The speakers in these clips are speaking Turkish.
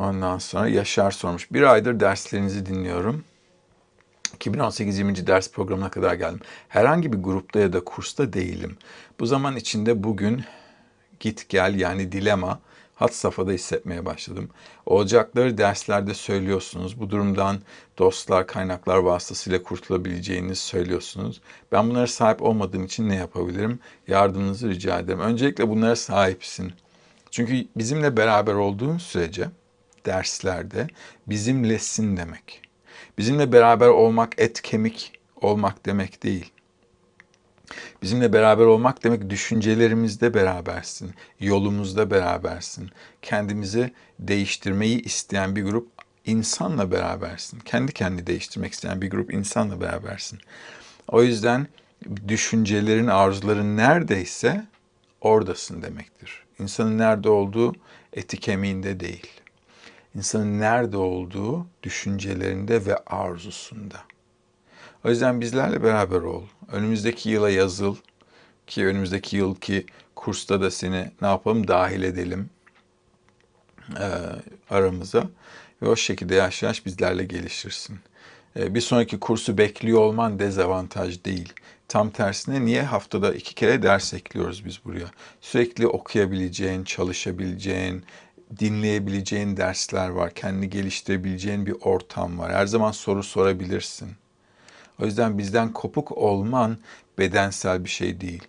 Ondan sonra Yaşar sormuş. Bir aydır derslerinizi dinliyorum. 2018 20. ders programına kadar geldim. Herhangi bir grupta ya da kursta değilim. Bu zaman içinde bugün git gel yani dilema hat safhada hissetmeye başladım. Olacakları derslerde söylüyorsunuz. Bu durumdan dostlar, kaynaklar vasıtasıyla kurtulabileceğinizi söylüyorsunuz. Ben bunlara sahip olmadığım için ne yapabilirim? Yardımınızı rica ederim. Öncelikle bunlara sahipsin. Çünkü bizimle beraber olduğun sürece derslerde bizimlesin demek. Bizimle beraber olmak et kemik olmak demek değil. Bizimle beraber olmak demek düşüncelerimizde berabersin, yolumuzda berabersin. Kendimizi değiştirmeyi isteyen bir grup insanla berabersin. Kendi kendini değiştirmek isteyen bir grup insanla berabersin. O yüzden düşüncelerin, arzuların neredeyse oradasın demektir. İnsanın nerede olduğu eti kemiğinde değil. İnsanın nerede olduğu düşüncelerinde ve arzusunda. O yüzden bizlerle beraber ol. Önümüzdeki yıla yazıl ki önümüzdeki yılki kursta da seni ne yapalım dahil edelim e, aramıza ve o şekilde yavaş yavaş bizlerle gelişirsin. E, bir sonraki kursu bekliyor olman dezavantaj değil. Tam tersine niye haftada iki kere ders ekliyoruz biz buraya? Sürekli okuyabileceğin, çalışabileceğin, dinleyebileceğin dersler var. Kendini geliştirebileceğin bir ortam var. Her zaman soru sorabilirsin. O yüzden bizden kopuk olman bedensel bir şey değil.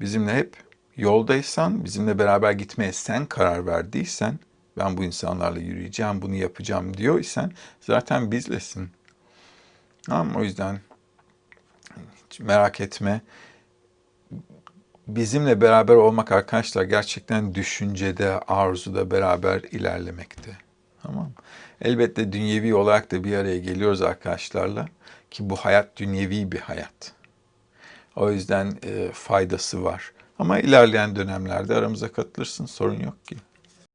Bizimle hep yoldaysan, bizimle beraber gitmeye sen karar verdiysen, ben bu insanlarla yürüyeceğim, bunu yapacağım diyorsan zaten bizlesin. Tamam O yüzden merak etme. Bizimle beraber olmak arkadaşlar gerçekten düşüncede, arzuda beraber ilerlemekte. Tamam Elbette dünyevi olarak da bir araya geliyoruz arkadaşlarla ki bu hayat dünyevi bir hayat. O yüzden e, faydası var. Ama ilerleyen dönemlerde aramıza katılırsın sorun yok ki.